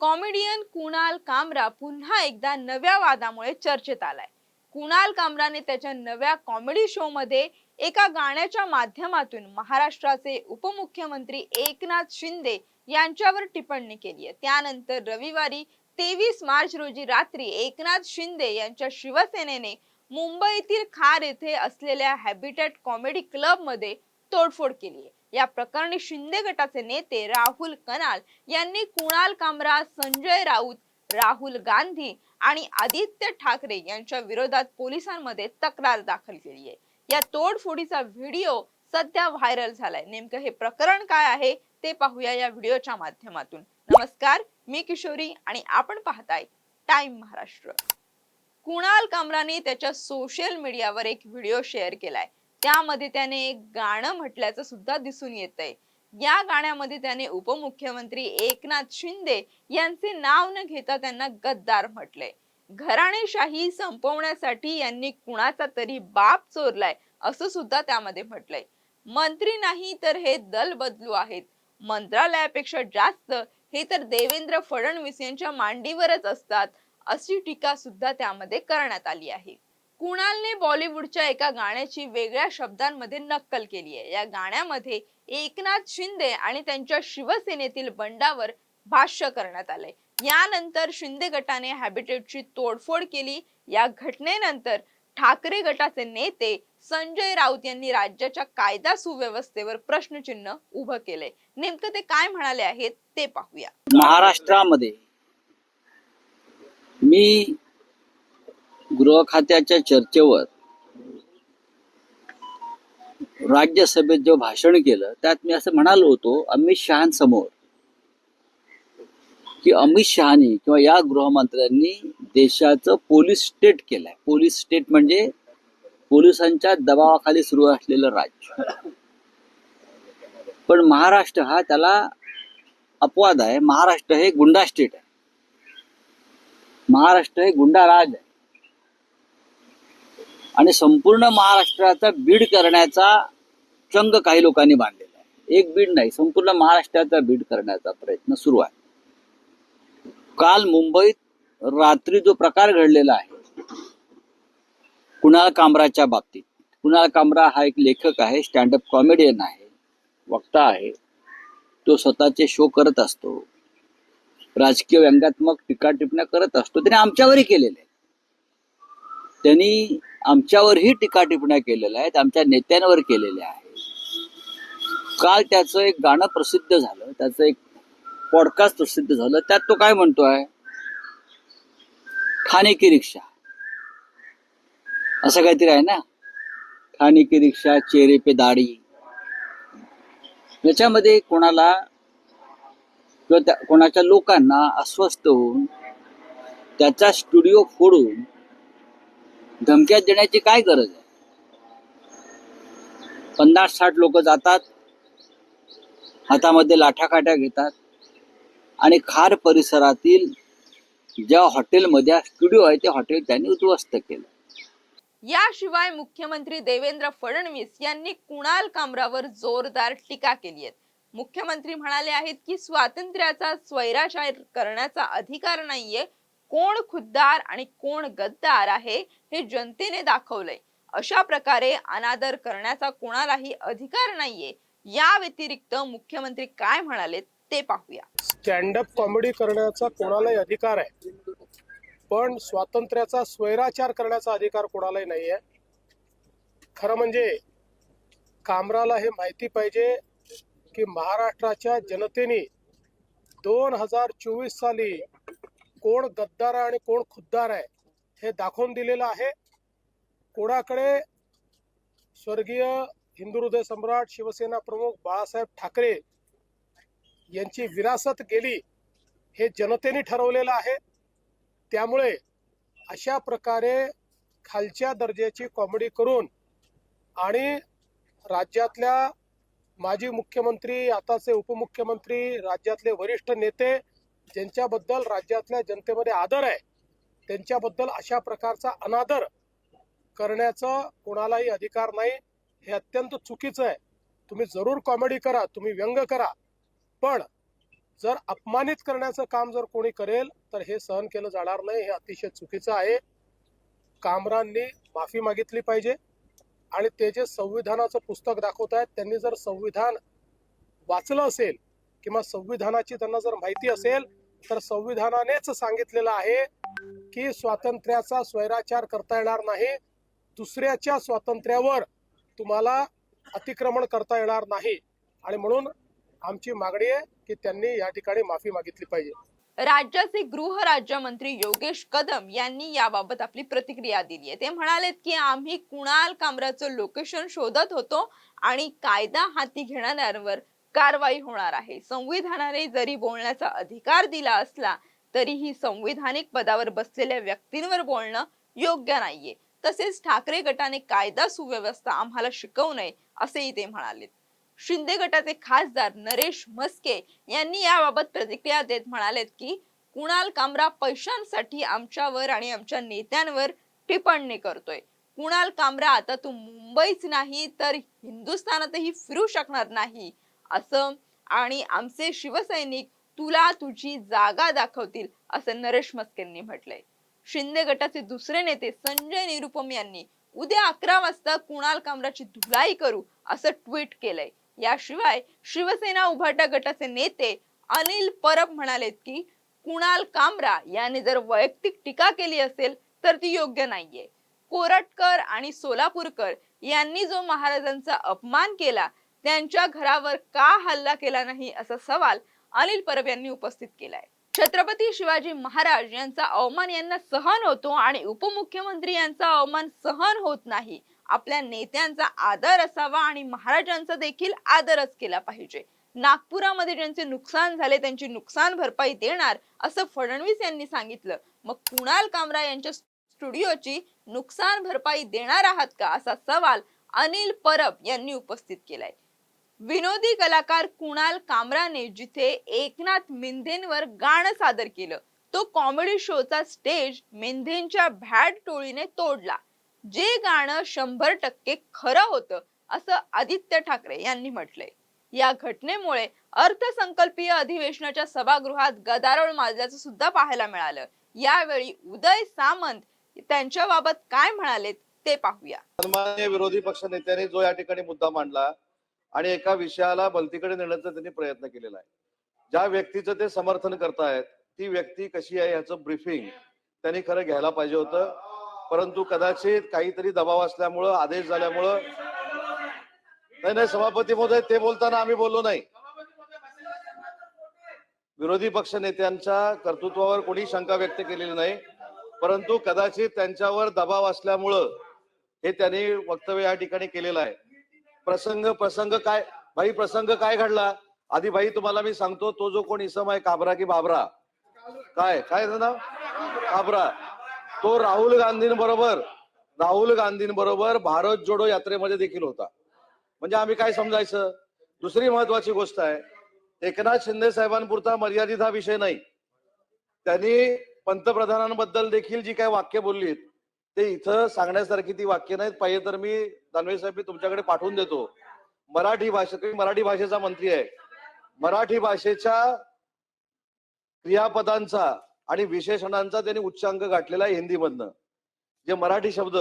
Comedian Kunal कामरा पुन्हा एकदा नव्या वादामुळे चर्चेत आलाय. कुणाल कामराने त्याच्या नव्या कॉमेडी शो मध्ये एका गाण्याच्या माध्यमातून महाराष्ट्राचे उपमुख्यमंत्री एकनाथ शिंदे यांच्यावर टिप्पणी केली आहे. त्यानंतर रविवारी तेवीस मार्च रोजी रात्री एकनाथ शिंदे यांच्या शिवसेनेने मुंबईतील खार येथे असलेल्या हॅबिटेट कॉमेडी क्लबमध्ये तोडफोड केली आहे. या प्रकरणी शिंदे गटाचे नेते राहुल कनाल यांनी कुणाल कामरा संजय राऊत राहुल गांधी आणि आदित्य ठाकरे यांच्या विरोधात पोलिसांमध्ये तक्रार दाखल केली आहे. या तोडफोडीचा व्हिडिओ सध्या व्हायरल झालाय. नेमकं हे प्रकरण काय आहे ते पाहूया या व्हिडिओच्या माध्यमातून. नमस्कार मी किशोरी आणि आपण पाहताय टाइम महाराष्ट्र. कुणाल कामराने त्याच्या सोशल मीडियावर एक व्हिडिओ शेअर केलाय. त्यामध्ये त्याने एक गाणं म्हटल्याचं सुद्धा दिसून येत आहे या गाण्यामध्ये त्याने उपमुख्यमंत्री एकनाथ शिंदे यांचे नाव न घेता त्यांना गद्दार म्हटले. घराणेशाही संपवण्यासाठी यांनी कुणाचा तरी बाप चोरलाय असं सुद्धा त्यामध्ये म्हटलंय. मंत्री नाही तर हे दल बदलू आहेत. मंत्रालयापेक्षा जास्त हे तर देवेंद्र फडणवीस यांच्या मांडीवरच असतात अशी टीका सुद्धा त्यामध्ये करण्यात आली आहे. कुणालने बॉलिवूडच्या एका गाण्याची वेगळ्या शब्दांमध्ये नक्कल केली आहे. या गाण्यामध्ये एकनाथ शिंदे आणि त्यांच्या शिवसेनेतील बंडावर भाष्य करण्यात आलंय. यानंतर शिंदे गटाने हॅबिटेटची तोडफोड केली. या घटनेनंतर ठाकरे गटाचे नेते संजय राऊत यांनी राज्याच्या कायदा सुव्यवस्थेवर प्रश्नचिन्ह उभं केलंय. नेमकं ते काय म्हणाले आहेत ते पाहूया. महाराष्ट्रामध्ये मी गृह खात्याच्या चर्चेवर राज्यसभेत जे भाषण केलं त्यात मी असं म्हणालो होतो अमित शहासमोर की अमित शहानी किंवा या गृहमंत्र्यांनी देशाचं पोलीस स्टेट केलंय. पोलीस स्टेट म्हणजे पोलिसांच्या दबावाखाली सुरू असलेलं राज्य. पण महाराष्ट्र हा त्याला अपवाद आहे. महाराष्ट्र हे गुंडा स्टेट आहे. महाराष्ट्र हे गुंडा राज आहे. आणि संपूर्ण महाराष्ट्राचा बीड करण्याचा चंग काही लोकांनी बांधलेला आहे. एक बीड नाही संपूर्ण महाराष्ट्राचा बीड करण्याचा प्रयत्न सुरू आहे. काल मुंबईत रात्री जो प्रकार घडलेला आहे कुणाल कामराच्या बाबतीत? कुणाल कामरा हा एक लेखक आहे स्टँडअप कॉमेडियन आहे वक्ता आहे. तो स्वतःचे शो करत असतो. राजकीय व्यंगात्मक टीका टिप्पण्या करत असतो. त्याने आमच्यावरही केलेले त्यांनी आमच्यावरही टीका टिप्पण्या केलेल्या आहेत आमच्या नेत्यांवर केलेल्या आहेत. काल त्याचं एक गाणं प्रसिद्ध झालं त्याचं एक पॉडकास्ट प्रसिद्ध झालं त्यात तो काय म्हणतोय? ठाणे की रिक्षा. असं काहीतरी आहे ना? ठाणे की रिक्षा चेहरे पे दाढी. याच्यामध्ये कोणाला किंवा त्या कोणाच्या लोकांना अस्वस्थ होऊन त्याचा स्टुडिओ फोडून धमक्या देण्याची काय गरज आहे? पन्नास साठ लोक जातात हातामध्ये लाठाकाठ्या घेतात आणि खार परिसरातील ज्या हॉटेलमध्ये स्टुडिओ आहे ते हॉटेल त्यांनी उद्ध्वस्त केलं. याशिवाय मुख्यमंत्री देवेंद्र फडणवीस यांनी कुणाल कामरावर जोरदार टीका केली आहे. मुख्यमंत्री म्हणाले आहेत की स्वातंत्र्याचा स्वैराचार करण्याचा अधिकार नाहीये. कोण खुद्दार आणि कोण गद्दार आहे? हे जनतेने दाखवलंय. अशा प्रकारे अनादर करण्याचा कोणालाही अधिकार नाहीये. या व्यतिरिक्त मुख्यमंत्री काय म्हणाले ते पाहूया. स्टँडअप कॉमेडी करण्याचा कोणालाही अधिकार आहे. पण स्वातंत्र्याचा स्वैराचार करण्याचा अधिकार कोणालाही नाही आहे खरं म्हणजे कामराला हे माहिती पाहिजे की महाराष्ट्राच्या जनतेने दोन हजार चोवीस साली कोण गद्दार आहे आणि कोण खुद्दार आहे हे दाखवून दिलेलं आहे. कोणाकडे स्वर्गीय हिंदू हृदय सम्राट शिवसेना प्रमुख बाळासाहेब ठाकरे यांची विरासत गेली हे जनतेने ठरवलेलं आहे. त्यामुळे अशा प्रकारे खालच्या दर्जाची कॉमेडी करून आणि राज्यातल्या माजी मुख्यमंत्री आताचे उपमुख्यमंत्री राज्यातले वरिष्ठ नेते ज्यांच्याबद्दल राज्यातल्या जनतेमध्ये आदर आहे त्यांच्याबद्दल अशा प्रकारचा अनादर करण्याचा कोणालाही अधिकार नाही. हे अत्यंत चुकीचं आहे. तुम्ही जरूर कॉमेडी करा तुम्ही व्यंग करा. पण जर अपमानित करण्याचं काम जर कोणी करेल तर हे सहन केलं जाणार नाही. हे अतिशय चुकीचं आहे. कामरांनी माफी मागितली पाहिजे. आणि ते जे संविधानाचं पुस्तक दाखवत आहेत त्यांनी जर संविधान वाचलं असेल किंवा संविधानाची त्यांना जर माहिती असेल तर संविधानानेच सांगितलेलं आहे की स्वातंत्र्याचा स्वैराचार करता येणार नाही. दुसऱ्याच्या स्वातंत्र्यावर तुम्हाला अतिक्रमण करता येणार नाही. आणि म्हणून आमची मागणी आहे की त्यांनी या ठिकाणी माफी मागितली पाहिजे. राज्याचे गृह राज्यमंत्री योगेश कदम यांनी याबाबत आपली प्रतिक्रिया दिली आहे ते म्हणालेत की आम्ही कुणाल कामराचं लोकेशन शोधत होतो आणि कायदा हाती घेणाऱ्यांवर कारवाई होणार आहे. संविधानाने जरी बोलण्याचा अधिकार दिला असला तरीही संविधानिक पदावर बसलेल्या व्यक्तींवर बोलणं योग्य नाहीये. तसेच ठाकरे गटाने कायदा सुव्यवस्था आम्हाला शिकवू नये असेही ते म्हणाले शिंदे गटाचे खासदार नरेश म्हस्के यांनी याबाबत प्रतिक्रिया देत म्हणालेत की कुणाल कामरा पैशांसाठी आमच्यावर आणि आमच्या नेत्यांवर टिप्पणी करतोय. कुणाल कामरा आता तू मुंबईच नाही तर हिंदुस्थानातही फिरू शकणार नाही असं आणि आमचे शिवसैनिक तुला तुझी जागा दाखवतील असं नरेश मस्केंनी म्हटलंय. शिंदे गटाचे दुसरे नेते संजय निरुपम यांनी उद्या अकरा वाजता कुणाल कामराची धुलाई करू असं ट्विट केलंय. याशिवाय शिवसेना उभाटा गटाचे नेते अनिल परब म्हणालेत की कुणाल कामरा याने जर वैयक्तिक टीका केली असेल तर ती योग्य नाहीये. कोरटकर आणि सोलापूरकर यांनी जो महाराजांचा अपमान केला त्यांच्या घरावर का हल्ला केला नाही असा सवाल अनिल परब यांनी उपस्थित केलाय. छत्रपती शिवाजी महाराज यांचा अवमान यांना सहन होतो आणि उपमुख्यमंत्री यांचा अवमान सहन होत नाही. आपल्या नेत्यांचा आदर असावा आणि महाराजांचा देखील आदरच केला पाहिजे. नागपुरामध्ये ज्यांचे नुकसान झाले त्यांची नुकसान भरपाई देणार असं फडणवीस यांनी सांगितलं. मग कुणाल कामरा यांच्या स्टुडिओची नुकसान भरपाई देणार आहात का असा सवाल अनिल परब यांनी उपस्थित केलाय. विनोदी कलाकार कुणाल कामराने जिथे एकनाथ मिंधेंवर गाणं सादर केलं तो कॉमेडी शोचा स्टेज मेंधेंच्या भॅड टोळीने तोडला. जे गाणं शंभर टक्के खरं होतं असं आदित्य ठाकरे यांनी म्हटलंय. या घटनेमुळे अर्थसंकल्पीय अधिवेशनाच्या सभागृहात गदारोळ माजल्याचं सुद्धा पाहायला मिळालं. यावेळी उदय सामंत त्यांच्या बाबत काय म्हणाले ते पाहूया. सन्मान्य विरोधी पक्ष नेत्याने जो या ठिकाणी मुद्दा मांडला आणि एका विषयाला बलतीकडे नेण्याचा त्यांनी प्रयत्न केलेला आहे. ज्या व्यक्तीचं ते समर्थन करतायत ती व्यक्ती कशी आहे याचं ब्रीफिंग त्यांनी खरं घ्यायला पाहिजे होतं. परंतु कदाचित काहीतरी दबाव असल्यामुळं आदेश झाल्यामुळं नाही नाही सभापती महोदय ते बोलताना आम्ही बोललो नाही. विरोधी पक्ष नेत्यांच्या कर्तृत्वावर कोणी शंका व्यक्त केलेली नाही. परंतु कदाचित त्यांच्यावर दबाव असल्यामुळं हे त्यांनी वक्तव्य या ठिकाणी केलेलं आहे. प्रसंग प्रसंग काय? भाई प्रसंग काय घडला? आधी भाई तुम्हाला मी सांगतो तो जो कोण इसम आहे काबरा की बाबरा? काय? काय नाव? काबरा. तो राहुल गांधींबरोबर राहुल गांधींबरोबर भारत जोडो यात्रेमध्ये देखील होता. म्हणजे आम्ही काय समजायचं? दुसरी महत्वाची गोष्ट आहे एकनाथ शिंदे साहेबांपुरता मर्यादित हा विषय नाही. त्यांनी पंतप्रधानांबद्दल देखील जी काय वाक्य बोललीत ते इथं सांगण्यासारखी ती वाक्य नाहीत. पाहिजे तर मी दानवे साहेब मी तुमच्याकडे पाठवून देतो. मराठी भाषा तुम्ही मराठी भाषेचा मंत्री आहे. मराठी भाषेच्या क्रियापदांचा आणि विशेषणांचा त्यांनी उच्चांक गाठलेला आहे हिंदीमधनं. जे मराठी शब्द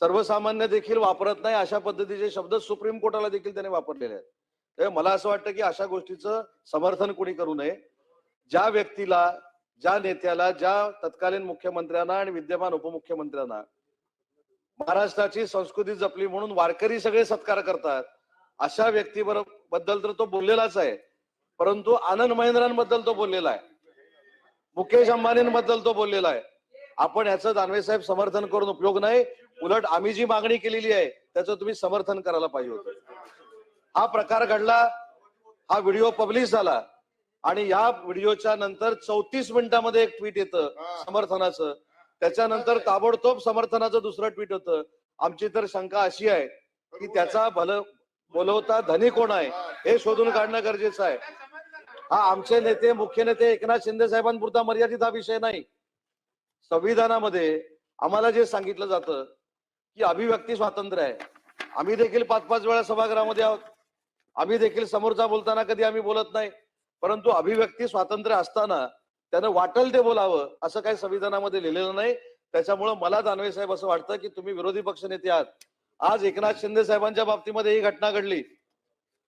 सर्वसामान्य देखील वापरत नाही अशा पद्धतीचे शब्द सुप्रीम कोर्टाला देखील त्याने वापरलेले आहेत. त्यामुळे मला असं वाटतं की अशा गोष्टीचं समर्थन कोणी करू नये. ज्या व्यक्तीला ज्या नेत्याला ज्या तत्कालीन मुख्यमंत्र्यांना आणि विद्यमान उपमुख्यमंत्र्यांना महाराष्ट्राची संस्कृती जपली म्हणून वारकरी सगळे सत्कार करतात अशा व्यक्तीबद्दल तर तो बोललेलाच आहे. परंतु आनंद महेंद्रांबद्दल तो बोललेला आहे. मुकेश अंबानींबद्दल तो बोललेला आहे. आपण याचं दानवे साहेब समर्थन करून उपयोग नाही. उलट आम्ही जी मागणी केलेली आहे त्याचं तुम्ही समर्थन करायला पाहिजे होतं. हा प्रकार घडला हा व्हिडिओ पब्लिश झाला. आणि या व्हिडिओच्या नंतर चौतीस मिनिटांमध्ये एक ट्विट येतं समर्थनाचं. त्याच्यानंतर ताबडतोब समर्थनाचं दुसरं ट्विट होतं. आमची तर शंका अशी आहे की त्याचा भल बोलवता धनी कोण आहे? हे शोधून काढणं गरजेचं आहे. हा आमचे नेते मुख्य नेते एकनाथ शिंदे साहेबांपुरता मर्यादित हा विषय नाही. संविधानामध्ये आम्हाला जे सांगितलं जातं की अभिव्यक्ती स्वातंत्र्य आहे. आम्ही देखील पाच पाच वेळा सभागृहामध्ये आहोत. आम्ही देखील समोरचा बोलताना कधी आम्ही बोलत नाही. परंतु अभिव्यक्ती स्वातंत्र्य असताना त्यानं वाटेल ते बोलावं असं काही संविधानामध्ये लिहिलेलं नाही. त्याच्यामुळे मला दानवे साहेब असं वाटतं की तुम्ही विरोधी पक्षनेते आहात. आज एकनाथ शिंदे साहेबांच्या बाबतीमध्ये ही घटना घडली.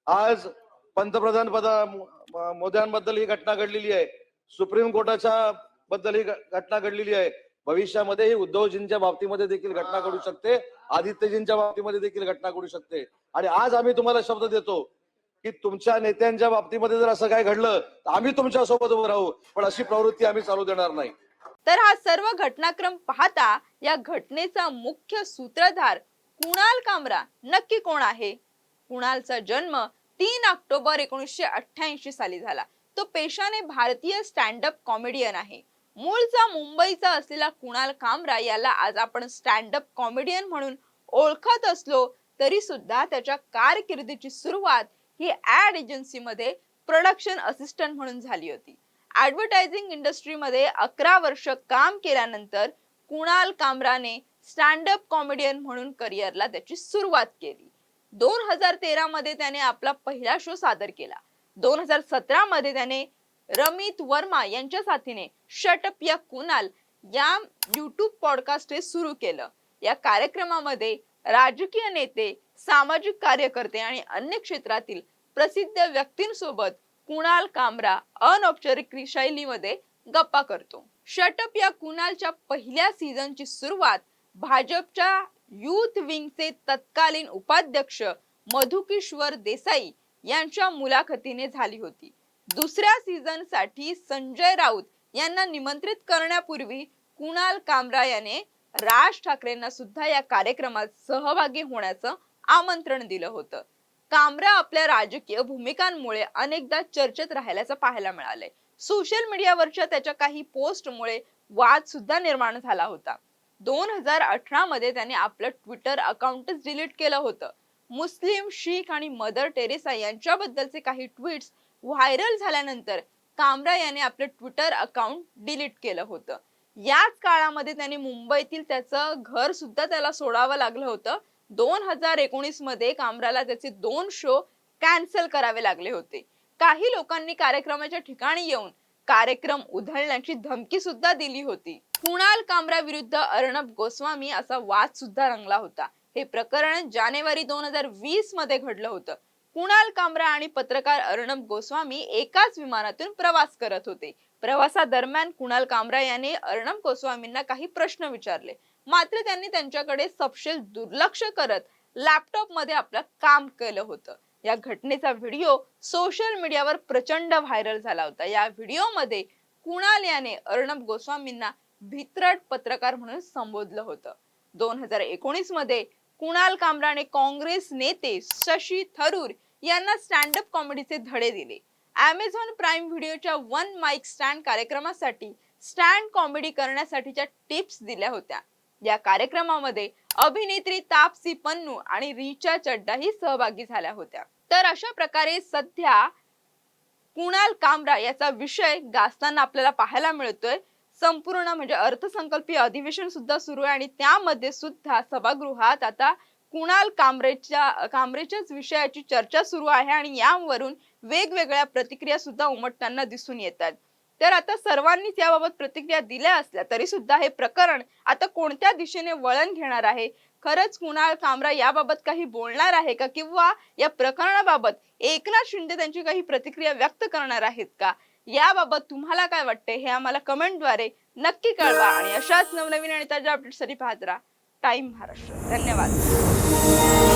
आज पंतप्रधान पदा मोद्यांबद्दल ही घटना घडलेली आहे. सुप्रीम कोर्टाच्या बद्दल ही घटना घडलेली आहे. भविष्यामध्ये ही उद्धवजींच्या बाबतीमध्ये देखील घटना घडू शकते. आदित्यजींच्या बाबतीमध्ये देखील घटना घडू शकते. आणि आज आम्ही तुम्हाला शब्द देतो की तुमच्या नेत्यांच्या बाबतीमध्ये जर असं काय घडलं तर आम्ही तुमच्यासोबत उभं राहू. पण अशी प्रवृत्ती आम्ही चालू देणार नाही. तर हा सर्व घटनाक्रम पाहता या घटनेचा मुख्य सूत्रधार कुणाल कामरा नक्की कोण आहे? कुणालचा जन्म तीन ऑक्टोबर एकोणीसशे अठ्ठ्याऐंशी साली झाला. तो पेशाने भारतीय स्टँड अप कॉमेडियन आहे. मूळचा मुंबईचा असलेला कुणाल कामरा याला आज आपण स्टँड अप कॉमेडियन म्हणून ओळखत असलो तरी सुद्धा त्याच्या कारकिर्दीची सुरुवात ही ऍड एजन्सीमध्ये प्रोडक्शन असिस्टंट म्हणून झाली होती. ॲडव्हर्टायझिंग इंडस्ट्रीमध्ये अकरा वर्ष काम केल्यानंतर कुणाल कामराने स्टँडअप कॉमेडियन म्हणून करिअरला त्याची सुरुवात केली. दोन हजार तेरामध्ये त्याने आपला पहिला शो सादर केला. दोन हजार सतरामध्ये त्याने रमित वर्मा यांच्या साथीने शटअप या कुणाल या यूट्यूब पॉडकास्ट हे सुरू केलं. या कार्यक्रमामध्ये राजकीय नेते सामाजिक कार्यकर्ते आणि अन्य क्षेत्रातील प्रसिद्ध व्यक्तींसोबत कुणाल कामरा अनौपचारिक शैलीमध्ये गप्पा करतो. शटअप या कुणालच्या पहिल्या सीझनची सुरुवात भाजपच्या युथ विंगचे तत्कालीन उपाध्यक्ष मधुकिश्वर देसाई यांच्या मुलाखतीने झाली होती. दुसऱ्या सीझनसाठी संजय राऊत यांना निमंत्रित करण्यापूर्वी कुणाल कामरा याने राज ठाकरेंना सुद्धा या कार्यक्रमात सहभागी होण्याचं आमंत्रण दिलं होतं. कामरा आपल्या राजकीय भूमिकांमुळे अनेकदा चर्चेत राहिल्याचं पाहायला मिळालंय. सोशल मीडियावरच्या त्याच्या काही पोस्टमुळे वाद सुद्धा निर्माण झाला होता. दोन हजार अठरा मध्ये त्याने आपलं ट्विटर अकाउंटच डिलीट केलं होतं. मुस्लिम शीख आणि मदर टेरेसा यांच्याबद्दलचे काही ट्विट्स व्हायरल झाल्यानंतर कामरा याने आपलं ट्विटर अकाउंट डिलीट केलं होतं. याच काळामध्ये त्याने मुंबईतील त्याचं घर सुद्धा त्याला सोडावं लागलं होतं. दोन हजार एकोणीसमध्ये कामराला त्याचे दोन शो कॅन्सल करावे लागले होते. काही लोकांनी कार्यक्रमाच्या ठिकाणी येऊन कार्यक्रम उधळण्याची धमकी सुद्धा दिली होती. कुणाल कामरा विरुद्ध अर्णब गोस्वामी असा वाद सुद्धा रंगला होता. हे प्रकरण जानेवारी दोन हजार वीसमध्ये घडलं होतं. कुणाल कामरा आणि पत्रकार अर्णब गोस्वामी एकाच विमानातून प्रवास करत होते. प्रवासादरम्यान कुणाल कामरा याने अर्णब गोस्वामींना काही प्रश्न विचारले. मात्र त्यांनी त्यांच्याकडे सपशेल दुर्लक्ष करत लॅपटॉपमध्ये आपलं काम केलं होतं. या घटनेचा व्हिडिओ सोशल मीडियावर प्रचंड व्हायरल झाला होता. या व्हिडिओमध्ये कुणाल याने अर्णब गोस्वामींना भित्रट पत्रकार म्हणून संबोधलं होतं. दोन हजार एकोणीसमध्ये कुणाल कामराने काँग्रेस नेते शशी थरूर यांना स्टँड अप कॉमेडीचे धडे दिले. अमेझॉन प्राईम व्हिडिओच्या वन माईक स्टँड कार्यक्रमासाठी स्टँड कॉमेडी करण्यासाठीच्या टिप्स दिल्या होत्या. या कार्यक्रमामध्ये अभिनेत्री तापसी पन्नू आणि रिचा चड्डा ही सहभागी झाल्या होत्या. तर अशा प्रकारे सध्या कुणाल कामरा याचा विषय गाजताना आपल्याला पाहायला मिळतोय. संपूर्ण म्हणजे अर्थसंकल्पीय अधिवेशन सुद्धा सुरू आहे आणि त्यामध्ये सुद्धा सभागृहात आता कुणाल कामरेच्या कामरेच्याच विषयाची चर्चा सुरू आहे आणि यावरून वेगवेगळ्या प्रतिक्रिया सुद्धा उमटताना दिसून येतात. तर आता सर्वांनीच याबाबत प्रतिक्रिया दिल्या असल्या तरी सुद्धा हे प्रकरण आता कोणत्या दिशेने वळण घेणार आहे? खरंच कुणाल कामरा याबाबत काही बोलणार आहे का? किंवा या प्रकरणाबाबत एकनाथ शिंदे त्यांची काही प्रतिक्रिया व्यक्त करणार आहेत का? याबाबत तुम्हाला काय वाटते हे आम्हाला कमेंटद्वारे नक्की कळवा आणि अशाच नवनवीन आणि ताज्या अपडेटसाठी पाहत राहा. टाइम महाराष्ट्र. धन्यवाद.